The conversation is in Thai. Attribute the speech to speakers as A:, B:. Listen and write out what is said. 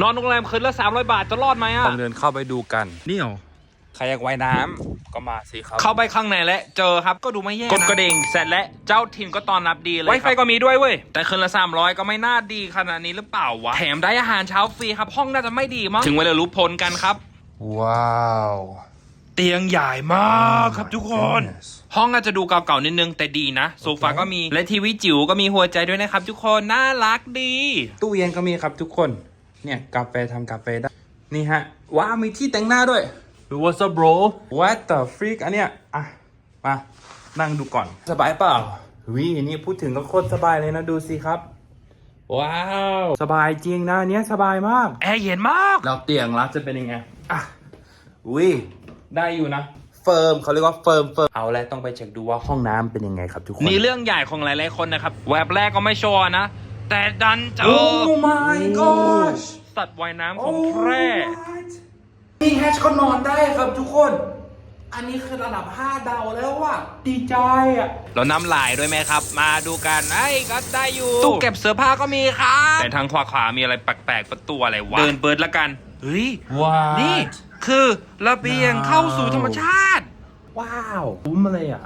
A: นอนโรงแรมคืนละ300 บาทจะรอดไหมอะ
B: ต้องเดินเข้าไปดูกัน นี่เหรอใครอยากว่ายน้ำก็มาสิครับ
A: เข้าไปข้างในและ เจอครับก็ดูไม่แย่กดกระดิ่งเสร็จแล้วเจ้าถิ่นก็ต้อนรับดีเลยไวไฟก็มีด้วยเว้ย แต่คืนละ 300 ก็ไม่น่าดีขนาดนี้หรือเปล่าวะ แถมได้อาหารเช้าฟรีครับ ห้องน่าจะไม่ดีมั้งถึงเวลารู้ผลกันครับ
B: ว้าว
A: เตียงใหญ่มากครับทุกคน
B: Goodness
A: ห้องอาจจะดูเก่าๆนิดนึงแต่ดีนะ โซฟาก็มีและทีวีจิ๋วก็มีหัวใจด้วยนะครับทุกคนน่ารักดี
B: ตู้เย็นก็มีครับทุกคน เนี่ยกาแฟทำกาแฟได้ นี่ฮะ ว้าว มีที่แต่งหน้าด้วย
A: What's up bro
B: What the freak อันเนี้ย อะ มา นั่งดูก่อน สบายเปล่าวิอันนี้พูดถึงก็โคตรสบายเลยนะ ดูสิครับ ว้าว สบายจริงนะอันเนี้ยสบายมาก
A: แอร์เย็นมาก
B: แล้วเตียงรัดจะเป็นยังไง อะวิได้อยู่นะเฟิร์มเขาเรียกว่าเฟิร์มเฟิร์มเอาแล้วต้องไปเช็คดูว่าห้องน้ำเป็นยังไงครับทุกคน
A: นี่เรื่องใหญ่ของหลาย ๆ คนนะครับ แวบแรกก็ไม่ชัวร์นะ แต่ดันเจอ
B: โอ้ my gosh
A: สัตว์ว่ายน้ำของแพร่
B: มีแฮชก็นอนได้ครับทุกคน อันนี้คือระดับ 5 ดาวแล้วว่ะ ดีใจอะ
A: แล้วน้ำลายด้วยไหมครับ มาดูกันไอ้ยก็ได้อยู่ตู้เก็บเสื้อผ้าก็มีครับ แต่ทางขวาขวาๆมีอะไรแปลกๆประตูอะไรวะ เดินเปิดละกัน เฮ้ย
B: ว้าว
A: นี่ คือระเบียงเข้าสู่ธรรมชาติ
B: ว้าวคุ้มเลยอะ